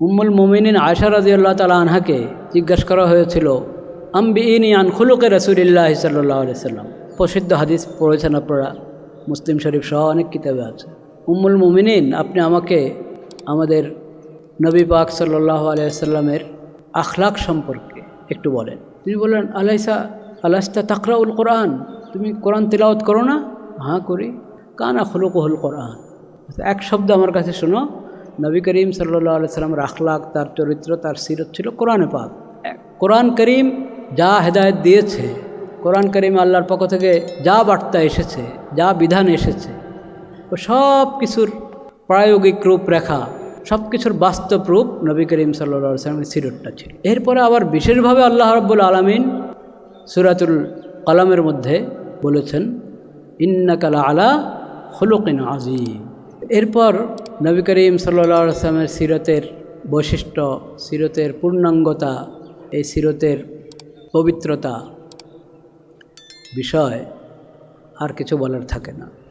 উম্মুল মোমিনিন আয়সা রাজি আল্লাহ তালা আনহাকে জিজ্ঞাসা করা হয়েছিল আম্বি ইনি আন খুলুকে রসুলিল্লাহ সাল্লাহ সাল্লাম? প্রসিদ্ধ হাদিস পড়েছেন আপনারা, মুসলিম শরীফ সহ অনেক কিতাবে আছে। উম্মুল মোমিনিন, আপনি আমাকে আমাদের নবী পাক সাল্লাহ আলিয়াল্লামের আখলাক সম্পর্কে একটু বলেন। তিনি বললেন, আলাইসা আলাইস্তা তাকরাউল কোরআন? তুমি কোরআন তিলাওয়াত করো না? হ্যাঁ করি। কানা খুলুকহুল কোরআন? এক শব্দ আমার কাছে শোনো নবী করিম সাল্লাহ সাল্লামের আখলাক, তার চরিত্র, তার সিরত ছিল কোরআনে পাক। কোরআন করিম যা হেদায়ত দিয়েছে, কোরআন করিম আল্লাহর পক্ষ থেকে যা বার্তা এসেছে, যা বিধান এসেছে, ও সব কিছুর প্রায়োগিক রূপরেখা, সব কিছুর বাস্তব রূপ নবী করিম সাল্লা সাল্লামের সিরতটা ছিল। এরপরে আবার বিশেষভাবে আল্লাহ রব্বুল আলমিন সুরাতুল কলামের মধ্যে বলেছেন ইন্নাকালা আলা হলুকিন আজিম এরপর নবী করিম সাল্লামের সিরতের বৈশিষ্ট্য, সিরতের পূর্ণাঙ্গতা, এই সিরতের পবিত্রতা বিষয় আর কিছু বলার থাকে না।